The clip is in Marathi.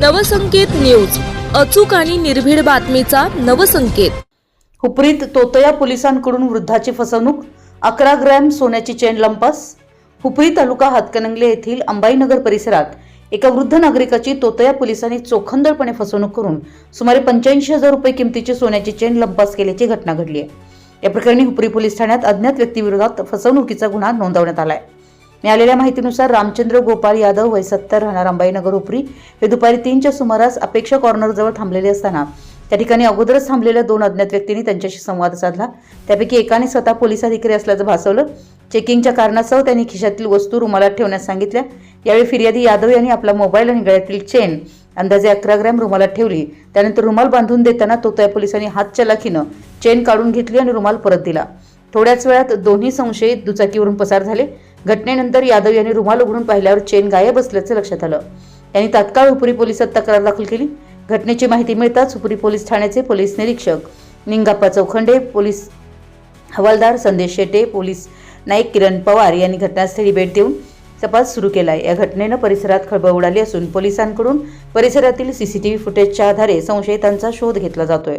नवसंकेत न्यूज. अचूक आणि निर्भीड बातमीचा नवसंकेत. हुपरीत तोतया पोलिसांकडून वृद्धाची फसवणूक अकरा ग्रॅम सोन्याची चेन लंपास. हुपरी तालुका हातकणंगले येथील अंबाईनगर परिसरात एका वृद्ध नागरिकाची तोतया पोलिसांनी चोखंदळपणे फसवणूक करून सुमारे पंच्याऐंशी हजार रुपये किमतीची सोन्याची चेन लंपास केल्याची घटना घडली आहे. या प्रकरणी हुपरी पोलीस ठाण्यात अज्ञात व्यक्तीविरोधात फसवणुकीचा गुन्हा नोंदवण्यात आला आहे मिळालेल्या माहितीनुसार रामचंद्र गोपाल यादव वय सत्तर राहणार अंबाईनगर उपरी हे दुपारी तीनच्या सुमारास अपेक्षा कॉर्नरजवळ थांबलेले असताना त्या ठिकाणी अगोदरच थांबलेल्या दोन अज्ञात व्यक्तींनी त्यांच्याशी संवाद साधला. त्यापैकी एकाने स्वतः पोलीस अधिकारी असल्याचं भासवलं. चेकिंगच्या कारणासह त्यांनी खिशातील वस्तू रुमालात ठेवण्यास सांगितल्या. यावेळी फिर्यादी यादव यांनी आपला मोबाईल आणि गळ्यातील चेन अंदाजे अकरा ग्रॅम रुमालात ठेवली. त्यानंतर रुमाल बांधून देताना तोतया पोलिसांनी हात चलाखीनं चेन काढून घेतली आणि रुमाल परत दिला. थोड्याच वेळात दोन्ही संशयित दुचाकीवरून पसार झाले. घटनेनंतर यादव यांनी रुमाल उघडून पाहिल्यावर चेन गायब असल्याचं लक्षात आलं. त्यांनी तात्काळ उपरी पोलिसात तक्रार दाखल केली. घटनेची माहिती मिळताच उपरी पोलीस ठाण्याचे पोलीस निरीक्षक निंगाप्पा चौखंडे पोलीस हवालदार संदेश शेटे पोलीस नाईक किरण पवार यांनी घटनास्थळी भेट देऊन तपास सुरू केला आहे या घटनेनं परिसरात खळबळ उडाली असून पोलिसांकडून परिसरातील सीसीटीव्ही फुटेजच्या आधारे संशयितांचा शोध घेतला जातोय.